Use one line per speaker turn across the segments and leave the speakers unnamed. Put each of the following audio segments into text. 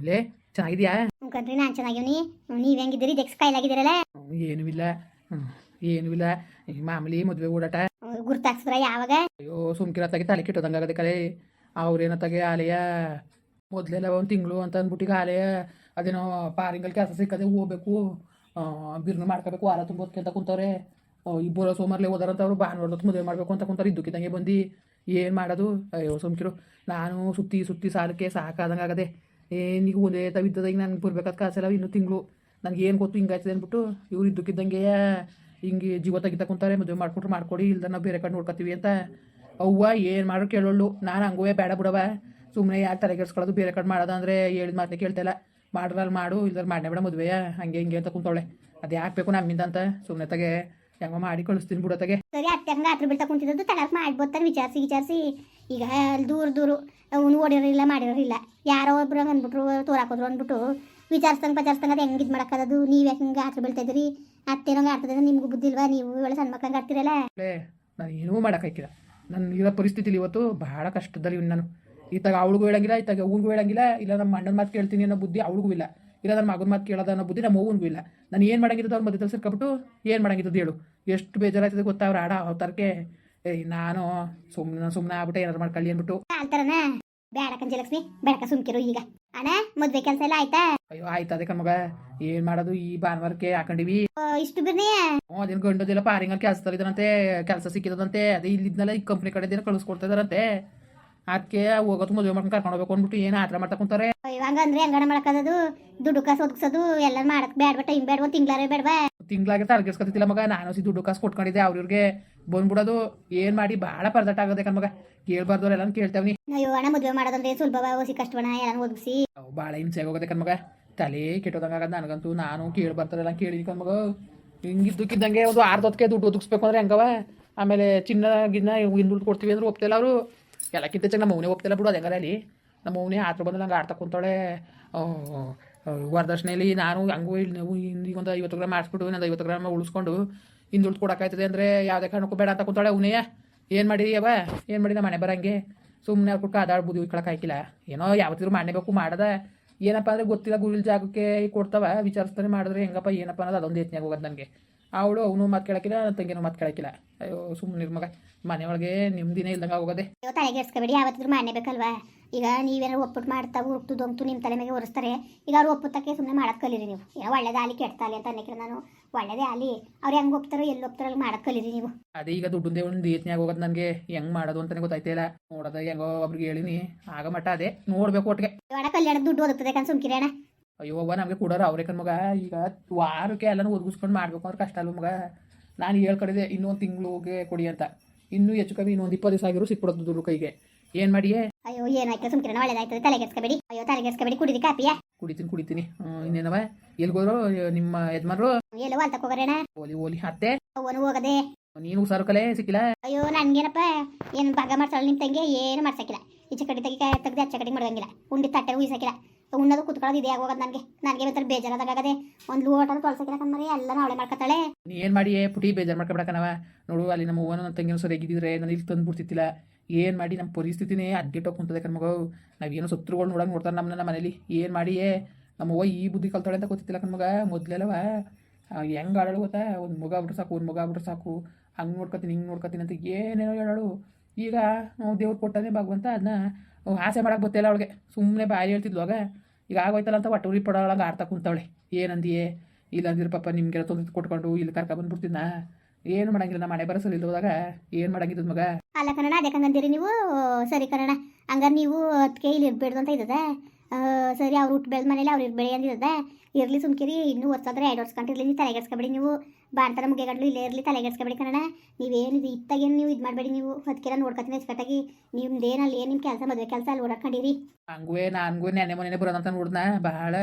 ಲೇ ಚೆನ್ನಾಗಿದ್ಯಾ?
ಕಣ್ರಿ ನಾನು ಚೆನ್ನಾಗಿವ್ನಿ. ನೀವ್ ಹೆಂಗಿದ್ದೀರಿ? ದೆಕ್ಸ್ ಕಾಯಿಲಾಗಿದ್ದೀರಲ್ಲ
ಹ್ಮ್, ಏನೂ ಇಲ್ಲ. ಹ್ಮ್, ಏನೂ ಇಲ್ಲ. ಈ ಮಾಮೂಲಿ ಮದುವೆ ಓಡಾಟ.
ಗುರ್ತಾಕ್ಸ್ರ ಯಾವಾಗ?
ಅಯ್ಯೋ ಸುಮ್ಕಿರತ್ತಾಗೆ ತಲೆ ಕೆಟ್ಟೋದಂಗಾಗದೆ ಕಲೆ ಅವ್ರೇನತ್ತಾಗೆ ಆಲೆಯ? ಮೊದ್ಲೆಲ್ಲ ಒಂದು ತಿಂಗಳು ಅಂತ ಅಂದ್ಬಿಟ್ಟಿಗೆ ಆಲಯ. ಅದೇನೋ ಪಾರಿಂಗಲ್ ಕೆಲಸ ಸಿಕ್ಕದೆ ಹೋಗ್ಬೇಕು. ಬಿರ್ನು ಮಾಡ್ಕೋಬೇಕು ವಾರ ತುಂಬೋದಕ್ಕೆ ಅಂತ ಕುಂತವ್ರೆ. ಇಬ್ಬರು ಸೋಮಾರ್ಲೆ ಹೋದಾರಂತ ಅವರು ಭಾನುವಾರದ ಮದುವೆ ಮಾಡಬೇಕು ಅಂತ ಕುಂತಾರೆ ಇದ್ದಕ್ಕಿದ್ದಂಗೆ ಬಂದು. ಏನು ಮಾಡೋದು? ಅಯ್ಯೋ ಸುಮ್ಕಿರು. ನಾನು ಸುತ್ತಿ ಸುತ್ತಿ ಸಾಲಕ್ಕೆ ಸಾಕಾದಂಗೆ ಆಗದೆ ಏನಿಗೆ ಒಂದೇ ತಾವು ಈಗ ನಂಗೆ ಬರ್ಬೇಕಾದ ಕಾಸೆಲ್ಲ ಇನ್ನೂ ತಿಂಗಳು. ನನಗೆ ಏನು ಗೊತ್ತು ಹಿಂಗಾಯ್ತದೆ ಅಂದ್ಬಿಟ್ಟು ಇವ್ರು ಇದ್ದಕ್ಕಿದ್ದಂಗೆ, ಹಿಂಗೆ ಜೀವ ತೆಗಿತಾ ಕುಂತಾರೆ, ಮದುವೆ ಮಾಡ್ಕೊಟ್ರೆ ಮಾಡ್ಕೊಡಿ ಇಲ್ದ ನಾವು ಬೇರೆ ಕಡೆ ನೋಡ್ಕೊತೀವಿ ಅಂತ. ಅವ್ವ ಏನು ಮಾಡೋ ಕೇಳೋಳು ನಾನು ಹಂಗುವೆ ಬೇಡ ಬಿಡವ ಸುಮ್ಮನೆ ಯಾಕೆ ತಲೆಗೆಡ್ಸ್ಕೊಳ್ಳೋದು ಬೇರೆ ಕಡೆ ಮಾಡೋದು ಅಂದರೆ ಹೇಳಿದ ಮಾತೇ ಕೇಳ್ತಾಯಿಲ್ಲ ಮಾಡ್ರಲ್ಲಿ ಮಾಡು, ಇಲ್ದಾರ ಮಾಡ್ನೇ ಬೇಡ ಮದುವೆಯ. ಹಂಗೆ ಹಿಂಗೆ ಅಂತ ಕುಂತವಳೆ. ಅದು ಯಾಕೆ ಬೇಕು ನಮ್ಮಿಂದ ಅಂತ ಸುಮ್ಮನೆ ತಗೆ. ಹೆಂಗೋ ಮಾಡಿ ಕಳಿಸ್ತೀನಿ ಬಿಡೋತಗೆ.
ಸರಿ ಅತ್ತೆ ಹಂಗ ಹತ್ರ ಬೀಳ್ತಾ ಕುಂತಿದ್ದು ತಡಕ್ ಮಾಡ್ಬೋತಾರೆ ವಿಚಾರಿಸಿ ವಿಚಾರಿಸಿ. ಈಗ ಅಲ್ಲಿ ದೂರ ದೂರ ಅವನು ಓಡಿರೋರಿಲ್ಲ ಮಾಡಿರೋರಿಲ್ಲ. ಯಾರೋ ಒಬ್ರು ಅಂದ್ಬಿಟ್ರು ತೋರಾಕೋದ್ರು ಅಂದ್ಬಿಟ್ಟು ವಿಚಾರಿಸ್ದಂಗೆ ಪಚಾರಿಸ್ದಂಗೆ ಅದು ಹೆಂಗೆ ಇದು ಮಾಡೋಕ್ಕದು ನೀವು ಯಾಕೆ ಹಿಂಗೆ ಹತ್ರ ಬೀಳ್ತಾ ಅತ್ತೇನಂಗೆ ಆಡ್ತದೆ ನಿಮ್ಗೆ ಬುದ್ಧಿಲ್ವಾ ನೀವು ಒಳ್ಳೆ ಸಣ್ಣ ಮಕ್ಕಳಂಗೆ ಆಡ್ತಿರಲ್ಲ.
ನಾನು ಏನೂ ಮಾಡೋಕ್ಕಾಗಿಲ್ಲ ನನ್ನ ಇರೋ ಪರಿಸ್ಥಿತಿಲಿ ಇವತ್ತು ಭಾಳ ಕಷ್ಟದಲ್ಲಿ ನಾನು. ಈತಾಗ ಅವಳಿಗೂ ಹೇಳಂಗಿಲ್ಲ ಈತಾಗ ಅವ್ರಿಗೂ ಹೇಳಂಗಿಲ್ಲ ಇಲ್ಲ ನಮ್ಮ ಅಣ್ಣನ ಮಾತು ಕೇಳ್ತೀನಿ ಅನ್ನೋ ಬುದ್ಧಿ ಅವಳಿಗೂ ಇಲ್ಲ. ಇಲ್ಲ ನನ್ನ ಮಗನ ಮಾತು ಕೇಳೋದ ಅನ್ನೋ ಬುದ್ಧಿ ನಮ್ಮ ಅವ್ವನಿಗೂ ಇಲ್ಲ. ನಾನು ಏನು ಮಾಡಂಗಿದ್ದು ಅವ್ರ ಮಧ್ಯದಲ್ಲಿ ಸೇರ್ಕೊಬಿಟ್ಟು ಏನು ಮಾಡಂಗಿದ್ದು ಹೇಳು. ಎಷ್ಟು ಬೇಜಾರಾಗ್ತದೆ ಗೊತ್ತಾ ಅವ್ರು ಆಡ ಅವತಾರಕ್ಕೆ ಏಯ್ ನಾನು ಸುಮ್ಮನೆ ಸುಮ್ಮನೆ ಆಗ್ಬಿಟ್ಟೆ ಏನಾರು ಮಾಡ್ಕೊಳ್ಳಿ ಅಂದ್ಬಿಟ್ಟು
ಅಂತಾರನ ಬೇಡ ಕಂಜಲಕ್ಷ್ಮಿ ಬೇಡಕ ಸುಮ್ಕಿರು ಈಗ. ಅಣ್ಣ ಮದ್ವೆ ಕೆಲಸ ಎಲ್ಲ ಆಯ್ತಾ?
ಅಯ್ಯೋ ಆಯ್ತು ಅದಕ್ಕೆ ಮಗ. ಏನ್ ಮಾಡೋದು ಈ ಭಾನುವಾರಕ್ಕೆ ಹಾಕೊಂಡಿವಿ.
ಇಷ್ಟು ಬಿರ್ನೇ
ಹ್ಞೂ ಅದೇನು ಗಂಡದೆಲ್ಲ ಪಾರಿಂಗಲ್ಲಿ ಕೆಲಸ ಇದ್ದಾರಂತೆ ಕೆಲಸ ಸಿಕ್ಕಿದಂತೆ ಅದೇ ಇಲ್ಲಿದ್ನೆಲ್ಲ ಈ ಕಂಪ್ನಿ ಕಡೆ ಕಳಿಸ್ಕೊಡ್ತಾ ಇದಾರಂತೆ. ಅದಕ್ಕೆ ಹೋಗೋದು ಮದುವೆ ಮಾಡ್ಕೊಂಡು ಕರ್ಕೊಂಡು ಹೋಗ್ಬೇಕು ಅಂದ್ಬಿಟ್ಟು ಏನು ಆತರ ಮಾಡ್ತಾ ಕುಂತಾರೆ.
ಹಂಗಂದ್ರೆ ಹಂಗಣ ಮಾಡ್ಕೋದು ದುಡ್ಡು ಕಾಸು ಒದಗಿಸೋದು ಎಲ್ಲ ಮಾಡಕ್ ಬೇಡ ಟೈಮ್ ಬೇಡವಾ ತಿಂಗ್ಳೇ ಬೇಡವಾ
ತಿಂಗ್ಳಾಗೆ ತಲೆಗೆಡ್ಸ್ಕೊತಿಲ್ಲ ಮಗ ನಾನು ಸಿ ದುಡ್ಡು ಕಾಸು ಕೊಟ್ಕೊಂಡಿದ್ದೆ ಅವ್ರಿಗೆ ಬಂದ್ಬಿಡೋದು ಏನ್ ಮಾಡಿ ಭಾಳ ಪರದಾಟ ಆಗದೆ ಕಣ್ಮಗ ಕೇಳ್ಬಾರ್ದವ್ರು ಎಲ್ಲ ಕೇಳ್ತೇವ್ನಿ.
ಅಯ್ಯೋ ಅಣ್ಣ ಮದುವೆ ಮಾಡೋದಂದ್ರೆ ಸ್ವಲ್ಪ ಓಸಿ ಕಷ್ಟವಣ ಎಲ್ಲ ಒದಗಿಸಿ.
ಭಾಳ ಹಿಂಸೆ ಆಗೋದೆ ಕಣ್ಮಗ ತಲೆ ಕೆಟ್ಟೋದಂಗ ಆಗದ ನನಗಂತೂ ನಾನು ಕೇಳ್ಬರ್ತಾರೆಲ್ಲ ಕೇಳಿ ಕಣ್ಮಗ ಹಿಂಗಿದ್ದಕ್ಕಿದ್ದಂಗೆ ಒಂದು ಆರ್ದೊತ್ತಿಗೆ ದುಡ್ಡು ಒದಗಿಸ್ಬೇಕು ಅಂದ್ರೆ ಹೆಂಗವ ಆಮೇಲೆ ಚಿನ್ನ ಗಿನ್ನ ಹಿಂದುಳಿದು ಕೊಡ್ತೀವಿ ಅಂದ್ರೆ ಒಪ್ತಿಲ್ಲ ಅವರು. ಎಲ್ಲಕ್ಕಿಂತ ಚೆನ್ನಾಗಿ ನಮ್ಮ ಮೌನೇ ಒಪ್ತಿಲ್ಲ ಬಿಡು ಅದು ಹೆಂಗಾರೆ ಅಲ್ಲಿ. ನಮ್ಮ ಮೌನೇ ಆತ್ರ ಬಂದು ನಂಗೆ ಆಡ್ತಾ ಕುಂತಾಳೆ. ವರದಕ್ಷಿಣೆಯಲ್ಲಿ ನಾನು ಹಂಗೂ ಇಲ್ಲಿ ಒಂದು ಐವತ್ತು ಗ್ರಾಮ್ ಮಾಡಿಸ್ಬಿಟ್ಟು ನಂದು ಐವತ್ತು ಗ್ರಾಮ್ ಉಳಿಸ್ಕೊಂಡು ಹಿಂದುಳಿದು ಕೊಡೋಕ್ಕಾಯ್ತದೆ ಅಂದರೆ ಯಾವುದೇ ಕಾರಣಕ್ಕೂ ಬೇಡ ಅಂತ ಕುಂತಾಳೆ ಅವನೇಯ ಏನು ಮಾಡಿರಿ ಅವ? ಏನು ಮಾಡಿ ನಮ್ಮ ಮನೆ ಬರಂಗೆ? ಸುಮ್ಮನೆ ಅವ್ರು ಇಕ್ಕಳಕ್ಕೆ ಹಾಕಿಲ್ಲ. ಏನೋ ಯಾವತ್ತಿದ್ರು ಮಾಡಬೇಕು ಮಾಡದ. ಏನಪ್ಪ ಅಂದರೆ ಗೊತ್ತಿಲ್ಲ ಗುರಿಲ್ ಜಾಗಕ್ಕೆ ಕೊಡ್ತಾವ. ವಿಚಾರಿಸ್ತಾನೆ ಮಾಡಿದ್ರೆ ಹೆಂಗಪ್ಪ, ಏನಪ್ಪ ಅನ್ನೋದು ಅದೊಂದು ಯತ್ನಾಗ ಹೋಗೋದು ನನಗೆ ಅವಳು ಅವನು ಮಾತು ಕೇಳಕಿಲ್ಲ ನನ್ನ ತಂಗಿನೂ ಮಾತು ಕೇಳಕ್ಕಿಲ್ಲ ಅಯ್ಯೋ ಸುಮ್ಮನೆ ಮಗ. ಮನೆಯೊಳಗೆ ನಿಮ್ದಿನೇ ಇಲ್ದಂಗೆ ಹೋಗೋದೆ
ಅಯ್ಯೋ ತಲೆಗೆಡ್ಸ್ಕೊಬೇಡಿ ಯಾವತ್ತಿದ್ರು ಮಾಡಲೇಬೇಕಲ್ವಾ ಈಗ ನೀವೇನಾರು ಒಪ್ಪಟ್ಟು ಮಾಡ್ತಾ ಹುಡುಕ್ತುದು ಅಂತು ನಿಮ್ಮ ತಲೆ ಮೇಲೆ ಒರೆಸ್ತಾರೆ. ಈಗ ಅವ್ರು ಒಪ್ಪುತ್ತಕ್ಕೆ ಸುಮ್ಮನೆ ಮಾಡೋದು ಕಲೀರಿ ನೀವು. ಏನೋ ಒಳ್ಳೇದೇ ಆಲಿ ಕೆಡ್ತಾಲಿ ಅಂತ ಅನ್ನಕ್ಕೆ ನಾನು. ಒಳ್ಳೇದೇ ಆಲಿ ಅವ್ರು ಹೆಂಗೆ ಒಪ್ತಾರೋ ಎಲ್ಲಿ ಒಪ್ತಾರೋ ಅಲ್ಲಿ ಮಾಡೋದು ಕಲೀರಿ ನೀವು.
ಅದೇ ಈಗ ದುಡ್ಡುಂದೇ ಒಂದು ಯತ್ನ ಹೋಗೋದು ನನಗೆ. ಹೆಂಗೆ ಮಾಡೋದು ಅಂತಲೇ ಗೊತ್ತಾಯ್ತಿಲ್ಲ ನೋಡೋದ ಹೆಂಗೋ ಒಬ್ರಿಗೆ ಹೇಳಿನಿ. ಆಗ ಮಟ್ಟ ಅದೇ. ನೋಡ್ಬೇಕು ಒಟ್ಟಿಗೆ
ಕಲ್ಯಾಣ ದುಡ್ಡು ಓದುತ್ತದೆ ಕಣ್ ಸುಮ್ಕಿರಿ ಅಣ್ಣ.
ಅಯ್ಯೋ ಅವ್ವ ನಮಗೆ ಕೊಡೋರು ಅವ್ರೆ ಕಣ್ಮಗ ಈಗ ವಾರಕ್ಕೆ ಎಲ್ಲನೂ ಒದಗಿಸ್ಕೊಂಡು ಮಾಡ್ಬೇಕು ಅಂದ್ರೆ ಕಷ್ಟ ಅಲ್ವ ಮಗ. ನಾನು ಹೇಳ್ಕಡಿದೆ ಇನ್ನೊಂದು ತಿಂಗಳಿಗೆ ಕೊಡಿ ಅಂತ. ಇನ್ನೂ ಹೆಚ್ಚು ಕಮ್ಮಿ ಇನ್ನೊಂದು ಇಪ್ಪತ್ತು ದಿವಸ ಆಗಿರೋ ಸಿಕ್ಬಿಡೋದು ದುಡ್ಡು ಕೈಗೆ. ಏನು ಮಾಡಿ
ಅಯ್ಯೋ ಏನಾಯ್ತು? ಸುಮ್ಕಿರಣ ಒಳ್ಳೇದಾಯ್ತದೆ ತಲೆಗೆಡ್ಸ್ಕೊಬೇಡಿ ಅಯ್ಯೋ ತಲೆಗೆಡ್ಸ್ಕೊಬೇಡಿ ಕುಡಿದಿ ಕಾಪಿಯ
ಕುಡಿತೀನಿ ಕುಡಿತೀನಿ. ಇನ್ನೇನವ? ಎಲ್ಗೋದ್ರು ನಿಮ್ಮ ಯಜಮಾನ್ರು?
ಎಲ್ಲೋ ಅಂತ ಹೋಗೋಣ
ಓಲಿ ಓಲಿ ಅತ್ತೆ.
ಅವನು ಹೋಗದೆ.
ನೀನು ಹುಷಾರು ಕಲೆ ಸಿಕ್ಕಿಲ್ಲ?
ಅಯ್ಯೋ ನನ್ಗೇನಪ್ಪ? ಏನು ಭಾಗ ಮಾಡ್ಸಲ್ಲ ನಿಮ್ಮ ತಂಗಿ? ಏನು ಮಾಡ್ಸಕ್ಕಿಲ್ಲ. ಈಚೆ ಕಡೆ ತೆಗಿ ತೆಗ್ದು ಆಚೆ ಕಡೆ ಮಾಡೋಂಗಿಲ್ಲ ಉಂಡಿ ತಟ್ಟೆ ಉಯ್ಸಕ್ಕಿಲ್ಲ. ಉಣ್ಣೋದು ಕುತ್ಕೊಳ್ಳೋದು ಇದೇ ಆಗೋಗೋದು ನನಗೆ. ನನಗೆ ಬೇಕಾದ್ರೆ ಬೇಜಾರದಾಗದೆ ಒಂದು ಲೋಟನ ತೊಳ್ಸಕ್ಕಿಲ್ಲ ಕಣ್ಮರಿ ಎಲ್ಲ ಅವಳೆ ಮಾಡ್ಕೊತಾಳೆ.
ನೀ ಏನು ಮಾಡಿ ಪುಟಿ ಬೇಜಾರು ಮಾಡ್ಕೊಬಿಡಕನವ ನೋಡು, ಅಲ್ಲಿ ನಮ್ಮ ಓನ ನನ್ನ ಸರಿ ಸರಿಯಾಗಿದ್ದಿದ್ರೆ ನಾನು ಇಲ್ಲಿ ತಂದು ಬಿಡ್ತಿತ್ತಿಲ್ಲ ಏನು ಮಾಡಿ ನಮ್ಮ ಪರಿಸ್ಥಿತಿನೇ ಅಡ್ಡಿಟ್ಟು ಕುಂತದೆ ಕಣ್ಮಗ ನಾವೇನೋ ಶತ್ರುಗಳು ನೋಡಂಗೆ ನೋಡ್ತಾರೆ ನಮ್ಮನ್ನ ನಮ್ಮ ಮನೇಲಿ. ಏನು ಮಾಡಿಯೇ ನಮ್ಮ ಅವ್ವ ಈ ಬುದ್ಧಿ ಕಲ್ತಾಳೆ ಅಂತ ಗೊತ್ತಿತ್ತಿಲ್ಲ ಕಣ್ಮಗ ಮೊದಲೆಲ್ಲವ ಹೆಂಗೆ ಆಡಳು ಗೊತ್ತಾ? ಒಂದು ಮಗ ಬಿಟ್ರೆ ಸಾಕು, ಒಂದು ಮಗ ಬಿಟ್ರೆ ಸಾಕು. ಹಂಗೆ ನೋಡ್ಕೊತೀನಿ ಹಿಂಗೆ ನೋಡ್ಕೊತೀನಿ ಅಂತ ಏನೇನೋ ಹೇಳೋಳು. ಈಗ ದೇವ್ರು ಕೊಟ್ಟಾನೆ ಭಗವಂತ ಅದನ್ನ ಆಸೆ ಮಾಡಕ್ಕೆ ಗೊತ್ತಿಲ್ಲ ಅವಳಿಗೆ. ಸುಮ್ಮನೆ ಬಾಯಿ ಹೇಳ್ತಿದ್ಲು ಆಗ. ಈಗ ಆಗೋಯ್ತಲ್ಲ ಅಂತ ಒಟ್ಟು ಉರಿ ಪಡೋಳಂಗೆ ಆಡ್ತಾ ಕುಂತವಳೆ. ಏನಂದಿಯೇ? ಇಲ್ಲ ಅಂದಿರ ಪಾಪ ನಿಮ್ಗೆ ತೊಂದರೆ ಕೊಟ್ಕೊಂಡು ಇಲ್ಲಿ ಕರ್ಕೊಂಡ್ಬಂದ್ಬಿಡ್ತೀನ ಏನು ಮಾಡಂಗಿಲ್ಲ ನಮ್ಮ ಮನೆ ಬರಸಲ್ಲಿ ಇಲ್ಲಿ ಹೋದಾಗ. ಏನು ಮಾಡಂಗಿದ್ದು ಮಗ?
ಅಲ್ಲ ಕನ್ನಡ, ಅದೇ ಹಂಗಂದಿರಿ ನೀವು? ಸರಿ ಕನ್ನಡ. ಹಂಗಾರೆ ನೀವು ಅದಕ್ಕೆ ಇಲ್ಲಿ ಇರ್ಬೇಡ್ದು ಅಂತ ಇದ್ದದ ಸರಿ ಅವ್ರು ಹುಟ್ಟು ಬೆಳೆದ ಮನೇಲಿ ಅವ್ರು ಇರ್ಬೇಡಿ ಅಂದಿದ್ದೆ ಇರಲಿ ಸುಮ್ಕಿರಿ ಇನ್ನೂ ವರ್ಷಾದ್ರೆ ಎರಡು ವರ್ಷ ಕಂಟಿರ್ಲಿ ನೀವು ತಲೆಗೆಡ್ಸ್ಕೊಬೇಡಿ ನೀವು. ಬಾಣ್ತರ ಮುಗಿಗಡ್ಲು ಇಲ್ಲೇ ಇರಲಿ ತಲೆಗೆಡ್ಸ್ಕೊಬೇಡಿ ಕನ್ನಡ. ನೀವೇನಿದು ಇತ್ತಾಗೇನು ನೀವು ಇದು ಮಾಡಬೇಡಿ ನೀವು. ಅದಕ್ಕೆಲ್ಲ ನೋಡ್ಕೊತೀನಿ ಅಚ್ಚುಕಟ್ಟಾಗಿ. ನಿಮ್ದೇನು ಅಲ್ಲಿ ಏನು ನಿಮ್ಮ ಕೆಲಸ ಮದುವೆ ಕೆಲಸ ಅಲ್ಲಿ ಓಡಾಡ್ಕೊಂಡಿರಿ
ಹಂಗುವೆ ನಾನ್ಗೂ ನೆನೆ ಮೊನ್ನೆ ಬರೋದಂತ ನೋಡ್ದ ಭಾಳ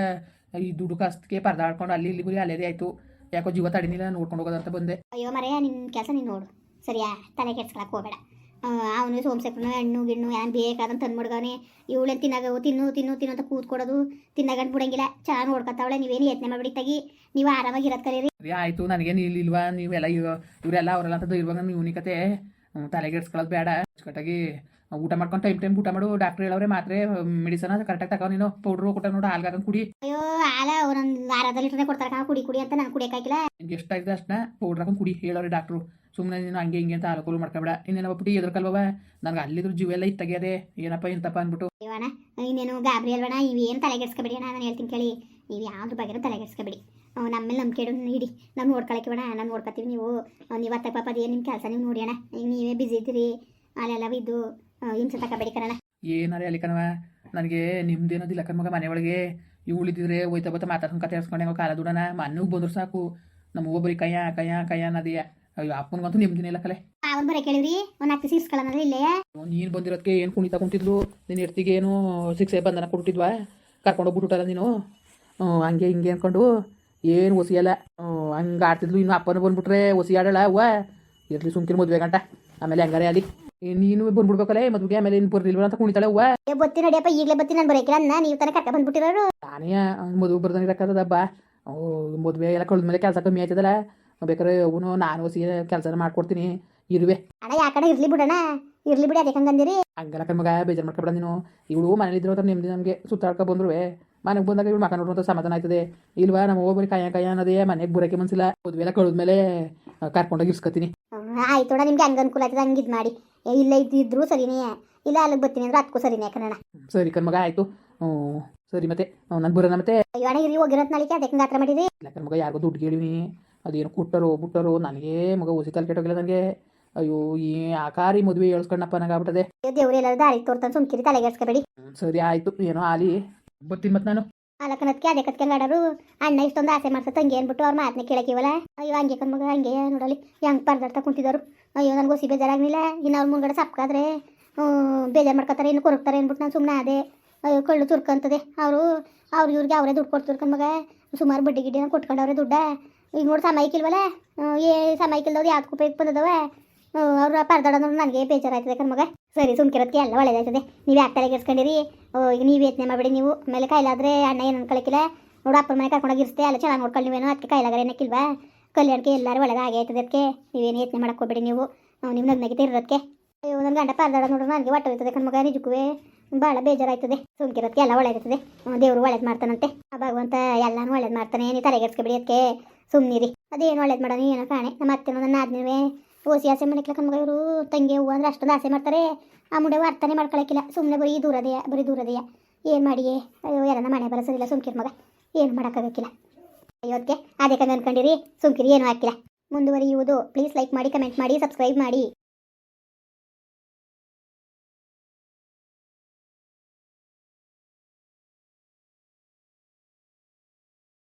ಈ ದುಡ್ಡು ಕಷ್ಟಕ್ಕೆ ಪರದಾಡ್ಕೊಂಡು ಅಲ್ಲಿ ಇಲ್ಲಿ ಗುರಿ ಅಲ್ಲೇ ಆಯಿತು. ಯಾಕೋ ಜೀವ ತಡಿನಿಲ್ಲ ನೋಡ್ಕೊಂಡು ಹೋಗೋದಂತ ಬಂದೆ.
ಅಯ್ಯೋ ಮರೆಯ ನಿಮ್ಮ ಕೆಲಸ ನೀನು ನೋಡು. ಸರಿಯಾ? ತಲೆ ಕೆಡ್ಸ್ಕೊಳಕ್ಕೆ ಹೋಗಬೇಡ. ಅವನು ಸೋಮಶೇಖರನು ಹಣ್ಣು, ಗಿಣ್ಣು ಏನು ಬೇಕಾದಂತ ತಂದ್ಬಿಡ್ಗವನೆ. ಇವಳೇನು ತಿನ್ನಾಗ ತಿನ್ನು ತಿನ್ನು ತಿನ್ನು ಅಂತ ಕೂತ್ಕೊಡೋದು. ತಿನ್ನಗಂಡು ಬಿಡಂಗಿಲ್ಲ. ಚೆನ್ನಾಗಿ ನೋಡ್ಕೊತಾವಳೆ. ನೀವೇನು ಯತ್ನೆ ಮಾಡ್ಬಿಡಿ ತಗಿ. ನೀವು ಆರಾಮಾಗಿ ಇರೋದು ಕಲೀರಿ
ಆಯ್ತು. ನನಗೇನು ಇಲ್ಲಿಲ್ವಾ ನೀವೆಲ್ಲ ಇವ ಇವರೆಲ್ಲ ಅವರೆಲ್ಲ ಅಂತ ಇರುವಾಗ ನೀವು ಕತೆ ತಲೆಗೆಡ್ಸ್ಕೊಳ್ಳೋದು ಬೇಡ. ಅಚ್ಚುಕಟ್ಟಾಗಿ ಊಟ ಮಾಡ್ಕೊಂಡು ಟೈಮ್ ಟೈಮ್ ಊಟ ಮಾಡು. ಡಾಕ್ಟ್ರ್ ಹೇಳವ್ರೆ ಮಾತ್ರೆ ಮೆಡಿಸನ್ ಕರೆಕ್ಟಾಗಿ ತಗೋ ನೀನು. ಪೌಡ್ರು ಕೊಟ್ಟ ನೋಡು ಹಾಲ್ಗೆ ಹಾಕೊಂಡು ಕುಡಿ.
ಅಯ್ಯೋ ಹಾಲ ಒಂದೊಂದು ವಾರದ ಲೀಟ್ರೇ ಕೊಡ್ತಾರೆ ಕಣ. ಕುಡಿ ಕುಡಿ ಅಂತ ನಾನು ಕುಡಿಯೋಕ್ಕಾಗಿಲ್ಲ
ನಿಂಗೆ ಎಷ್ಟಾಗಿದೆ ಅಷ್ಟನ್ನ ಪೌಡ್ರ್ ಹಾಕೊಂಡು ಕುಡಿ ಹೇಳೋರೆ ಡಾಕ್ಟ್ರು ಸುಮ್ಮನೆ ನೀನು ಹಂಗೆ ಹಿಂಗೆ ಅಂತ ಅನುಕೂಲ ಮಾಡ್ಕೊಬೇಡ. ಇನ್ನೇನೋ ಒಬ್ಬಟ್ಟು ಎದ್ರಕಲ್ವವ ನನಗೆ ಅಲ್ಲಿದ್ರು ಜೀವ ಎಲ್ಲ ತೆಗೆಯದೆ. ಏನಪ್ಪ ಇಂತಪ್ಪ ಅಂದ್ಬಿಟ್ಟು.
ಅಯ್ಯೋಣ ಇನ್ನೇನು ಗಾಬರಿ ಅಲ್ವಣ ಇವೇನು ತಲೆಗೆಡ್ಸ್ಕೊಬೇಡಿ ಅಣ್ಣ ನಾನು ಹೇಳ್ತೀನಿ ಕೇಳಿ. ನೀವು ಯಾವ್ದ್ರ ಬಗ್ಗೆ ತಲೆಗೆಡ್ಸ್ಕೊಬೇಡಿ ನಮ್ಮ ಮೇಲೆ ನಂಬಿಕೆ ಇಡು ಇಡಿ. ನಾವು ನೋಡ್ಕೊಳಕ್ಕೆ ಬೇಡ ನಾನು ನೋಡ್ಕೊತೀವಿ ನೀವು. ನೀವು ಅತ್ತ ಪಾಪ ಅದೇನು ನಿಮ್ಮ ಕೆಲಸ ನೀವು ನೋಡಿ ಅಣ್ಣ. ಈಗ ನೀವೇ ಬಿಸಿ ಇದ್ದೀರಿ. ಅಲ್ಲೆಲ್ಲ ಇದ್ದು ಹಿಂಸೆ ತಗೋಬೇಡಿ ಕಣ
ಏನಾರೇ ಅಲ್ಲಿ ಕಣವ ನನಗೆ ನಿಮ್ದೇನೋದಿಲ್ಲ ಕಣ್ಮಗ ಮನೆ ಒಳಗೆ ಇವಳಿದ್ರೆ ಹೋಯ್ತಾ ಬತ್ತ ಮಾತಾಡ್ಕೊಂಡು ಕತೆ ಹರ್ಸ್ಕೊಂಡೆ ಕಾಲ ದುಡನ ಮನೆಗೆ ಬಂದ್ರು ಸಾಕು. ನಮ್ಮ ಒಬ್ಬರಿ ಕಯ್ಯ ಕಯ್ಯ ಕಯ್ಯ ನದಿಯ ಅಯ್ಯೋ ಅಪ್ಪನಿಗಂತೂ ನಿಮ್ದಿನ ಇಲ್ಲ ಕಲೆ.
ಅವನ್ ಬರೀ ಕೇಳಿವ್ರಿ ಒಂದು ಹತ್ತು ಸಿಕ್ಸ್ಕೊಳ್ಳೋಣ ಇಲ್ಲೇ.
ನೀನು ಬಂದಿರೋದಕ್ಕೆ ಏನು ಕುಣಿತ ಕುಂತಿದ್ಲು? ನಿನ್ನ ಹೆಡ್ತಿಗೆ ಏನು ಶಿಕ್ಷೆ ಬಂದನ ಕೊಟ್ಟಿದ್ವಾ ಕರ್ಕೊಂಡು ಹೋಗ್ಬಿಟ್ಟಲ್ಲ ನೀನು? ಹಂಗೆ ಹಿಂಗೆ ಅನ್ಕೊಂಡು ಏನು ಒಸಿಯಲ್ಲ ಹಂಗೆ ಆಡ್ತಿದ್ಲು ಇನ್ನು ಅಪ್ಪನ ಬಂದ್ಬಿಟ್ರೆ ಒಸಿ ಆಡಲ್ಲ ಅವ್ವ. ಇರ್ಲಿ ಸುಮ್ಕಿನ ಮದುವೆ ಗಂಟ. ಆಮೇಲೆ ಹಂಗಾರೆ ಅಲ್ಲಿ. ನೀನು ಬಂದ್ಬಿಡ್ಬೇಕಲ್ಲ ಮದ್ವೆಗೆ ಆಮೇಲೆ ಏನ್ ಬರ್ಲಿಲ್ವ ಅಂತ ಕುಣಿತಾಳೆ ಅವ್ವ
ಏ ಬತ್ತಿ ನಡಿಯಪ್ಪ ಈಗಲೇ ಬತ್ತಿ ನಾನು ಬರೋಕಿಲ್ಲ ಅನ್ನ ನೀವು ತನಕ ಕರ್ಕ ಬಂದ್ಬಿಟ್ಟಿರೋರು.
ನಾನೇ ಮದುವೆ ಬರ್ದಂಗೆ ಇರಕ್ಕದಬ್ಬ ಮದುವೆ ಎಲ್ಲ ಕಳೆದ್ಮೇಲೆ ಕೆಲಸ ಕಮ್ಮಿ ಆಯ್ತದಲ್ಲ. ಬೇಕಾದ್ರೆ ಅವನು ನಾನು ಹೊಸಿ ಕೆಲಸ ಮಾಡ್ಕೊಡ್ತೀನಿ ಇರುವೆ.
ಅಣ್ಣ ಯಾಕಡೆ ಇರ್ಲಿ ಬಿಡಣ್ಣ ಇರ್ಲಿ ಬಿಡಿ ಅದಕ್ಕೆ ಹಂಗಂದಿರಿ.
ಹಂಗಲ್ಲ ಕಣ್ಮಗ ಬೇಜಾರು ಮಾಡ್ಕೊಬೇಡ ನೀನು. ಇವಳು ಮನೇಲಿ ಇದ್ರು ನೆಮ್ಮದಿ ನಮಗೆ ಸುತ್ತಾಡ್ಕೊ ಬಂದ್ರು ಮನೆಗೆ ಬಂದಾಗ ಇವಳು ಮಕ್ಕ ನೋಡುವಂಥ ಸಮಾಧಾನ ಆಯ್ತದೆ. ಇಲ್ವಾ ನಮ್ಮ ಹೋಗ್ಬರಿ ಕಾಯ ಕಾಯ ಅನ್ನೋದೇ ಮನೆಗೆ ಬರೋಕೆ ಮನ್ಸಿಲ್ಲ. ಮದುವೆ ಎಲ್ಲ ಕಳೆದ್ಮೇಲೆ ಕರ್ಕೊಂಡೋಗಿ ಇರ್ಸ್ಕೊತೀನಿ.
ಹ್ಮ್, ಆಯ್ತೋಣ ನಿಮ್ಗೆ ಹಂಗ ಅನುಕೂಲ ಆಯ್ತದ ಹಂಗೆ ಇದು ಮಾಡಿ. ಇಲ್ಲೇ ಇದ್ರು ಸರಿನೇ. ಇಲ್ಲ ಅಲ್ಲಿಗೆ ಬರ್ತೀನಿ ಅಂದ್ರೆ ಅದಕ್ಕೂ ಸರಿನೇ ಕನ್ನಡ.
ಸರಿ ಕಣ್ಮಗ ಆಯಿತು. ಸರಿ ಮತ್ತೆ ನಾನು ಬರೋಣ ಮತ್ತೆ?
ಅಯ್ಯೋ ಅಣ್ಣ ಇರ್ಲಿ ಹೋಗಿರೋತ್ ನಾಳಿಕೆ ಅದಕ್ಕೆ ಗಾತ್ರ ಮಾಡಿರಿ
ಇಲ್ಲ ಕಣ್ಮಗ ಯಾರಿಗೂ ದುಡ್ಡು ಕೇಳಿವಿ ಅದೇನು ಕುಟ್ಟರೋ ಬುಟ್ಟರೋ ನನಗೆ ಮಗ ಹೊಸಿ ತಲೆ ಕೆಟ್ಟೋಗಿಲ್ಲ ನನಗೆ. ಅಯ್ಯೋ ಈ ಆಕಾರಿ ಮದುವೆ ಹೇಳ್ಸ್ಕೊಂಡಪ್ಪ ನನಗೆ ಆಗ್ಬಿಟ್ಟದೆ.
ದೇವ್ರು ಎಲ್ಲರೂ ದಾರಿ ತೋರ್ತಾನೆ ಸುಮ್ಕಿರಿ
ಹ್ಮ್, ಸರಿ ಆಯ್ತು. ಏನೋ ಆಲಿ ಬರ್ತೀನಿ ಮತ್ತೆ ನಾನು.
ಅಲಕನತ್ಕೆ ಅದೇ ಕತ್ಕೆ ಆಡೋರು ಅಣ್ಣ ಇಷ್ಟೊಂದು ಆಸೆ ಮಾಡ್ತಾ ತಂಗಿ ಅಂದ್ಬಿಟ್ಟು ಅವ್ರ ಮಾತನ್ನ ಕೇಳಕ್ಕಿವಲ್ಲ? ಅಯ್ಯೋ, ಹಂಗೆ ಕಣ್ಮಗ, ಹಂಗೆ ನೋಡಲಿ. ಹೆಂಗೆ ಪರ್ದಾಡ್ತಾ ಕುಂತಿದ್ದಾರು. ಅಯ್ಯೋ, ನನಗೆ ಹೊಸಿ ಬೇಜಾರಾಗಲಿಲ್ಲ. ಇನ್ನು ಅವ್ರ ಮುಂಗಡೆ ಸಪ್ಕಾದ್ರೆ ಬೇಜಾರು ಮಾಡ್ಕೊತಾರೆ, ಇನ್ನು ಕೊರಗ್ತಾರೆ ಅಂದ್ಬಿಟ್ಟು ನಾನು ಸುಮ್ಮನೆ ಅದೇ ಅಯ್ಯೋ, ಕಳ್ಳು ತುರ್ಕಂತದೆ. ಅವರು, ಅವ್ರು ಇವ್ರಿಗೆ ಅವರೇ ದುಡ್ಡು ಕೊಡ್ತಿದ್ರು ಕಣ್ಮಗ. ಸುಮಾರು ಬಡ್ಡಿ ಗಿಡ್ಡಿನ ಕೊಟ್ಕೊಂಡವ್ರೆ ದುಡ್ಡ. ಈಗ ನೋಡಿ ಸಮಯಕ್ಕಿಲ್ವಲ್ಲ ಏ ಸಮಯಕ್ಕಿಲ್ದವ್ರು ಯಾವ್ದು ಉಪಯೋಗ ಬಂದದವೆ? ಅವ್ರ ಪರದಾಡೋದು ನನಗೆ ಬೇಜಾರಾಯ್ತದೆ ಕಣ್ಮಗ. ಸರಿ ಸುಮ್ಕಿರೋದಕ್ಕೆ ಎಲ್ಲ ಒಳ್ಳೇದಾಯ್ತದೆ. ನೀವು ಯಾಕೆ ತಲೆಗೆಡ್ಸ್ಕೊಂಡಿರಿ ಓ, ಈಗ ನೀವು ಯೋಚನೆ ಮಾಡಬೇಡಿ ನೀವು. ಆಮೇಲೆ ಕೈಲಾದ್ರೆ ಅಣ್ಣ ಏನು ಅನ್ಕೊಳಕಿಲ್ಲ. ನೋಡು ಅಪ್ಪನ ಮನೆ ಕರ್ಕೊಂಡೋಗಿ ಅಲ್ಲ ಚೆನ್ನಾಗಿ ನೋಡ್ಕೊಳ್ಳಿ ನೀವೇನು. ಅದಕ್ಕೆ ಕೈಲಾಗರೆ ಏನಕ್ಕಿಲ್ವಾ? ಕಲ್ಯಾಣಕ್ಕೆ ಎಲ್ಲರೂ ಒಳಗೆ ಆಗೇ ಅದಕ್ಕೆ ನೀವೇನು ಯೋಚನೆ ಮಾಡಕ್ಕೆ ನೀವು. ನೀವು ನಗ್ನಗಿತ ಇರೋದಕ್ಕೆ ಅಯ್ಯೋ ನನ್ನ ಗಂಡ ಪಾರ್ದಾಡ ನೋಡೋಣ ನನಗೆ ಒಟ್ಟು ಹೋಯ್ತದೆ ಕಣ್ಮಗ ನಿಜಕ್ಕೂ ಭಾಳ ಬೇಜಾರಾಯ್ತದೆ. ಸುಮ್ಕಿರೋದಕ್ಕೆ ಎಲ್ಲ ಒಳ್ಳೇದಾಯ್ತದೆ. ದೇವರು ಒಳ್ಳೇದು ಮಾಡ್ತಾನಂತೆ. ಆ ಭಗವಂತ ಎಲ್ಲನೂ ಒಳ್ಳೇದು ಮಾಡ್ತಾನೆ. ನೀವು ತಲೆಗೆಡ್ಸ್ಕೊಬೇಡಿ ಅದಕ್ಕೆ ಸುಮ್ಮನಿರಿ ಅದೇನು ಒಳ್ಳೇದು ಮಾಡೋಣ ಏನೋ ಕಾಣೆ. ನಮ್ಮ ಅತ್ತೆ ನನ್ನ ಆದ್ಮೇಲೆ ಓಸಿ ಆಸೆ ಮಾಡಕ್ಕಿಲ್ಲ ನಮ್ಗೆ ಇವರು. ತಂಗಿ ಹೂವು ಅಂದ್ರೆ ಅಷ್ಟೊಂದು ಆಸೆ ಮಾಡ್ತಾರೆ. ಆ ಮುಂಡೆ ಅರ್ಥನೇ ಮಾಡ್ಕೊಳಕ್ಕಿಲ್ಲ. ಸುಮ್ಮನೆ ಬರೀ ದೂರದೆಯ ಬರೀ ದೂರದೆಯ ಏನು ಮಾಡಿಯೇ? ಅಯ್ಯೋ, ಯಾರನ್ನ ಮನೆ ಸರಿಲ್ಲ ಸುಮ್ಕಿರ್ ಮಗ. ಏನು ಮಾಡೋಕ್ಕಾಗಕ್ಕಿಲ್ಲ. ಅಯ್ಯೋದಕ್ಕೆ ಅದೇ ಕಂಗೆ ಅನ್ಕೊಂಡಿರಿ. ಸುಮ್ಕಿರಿ, ಏನು ಹಾಕಿಲ್ಲ. ಮುಂದುವರಿಯುವುದು. ಪ್ಲೀಸ್ ಲೈಕ್ ಮಾಡಿ ಕಮೆಂಟ್ ಮಾಡಿ ಸಬ್ಸ್ಕ್ರೈಬ್ ಮಾಡಿ.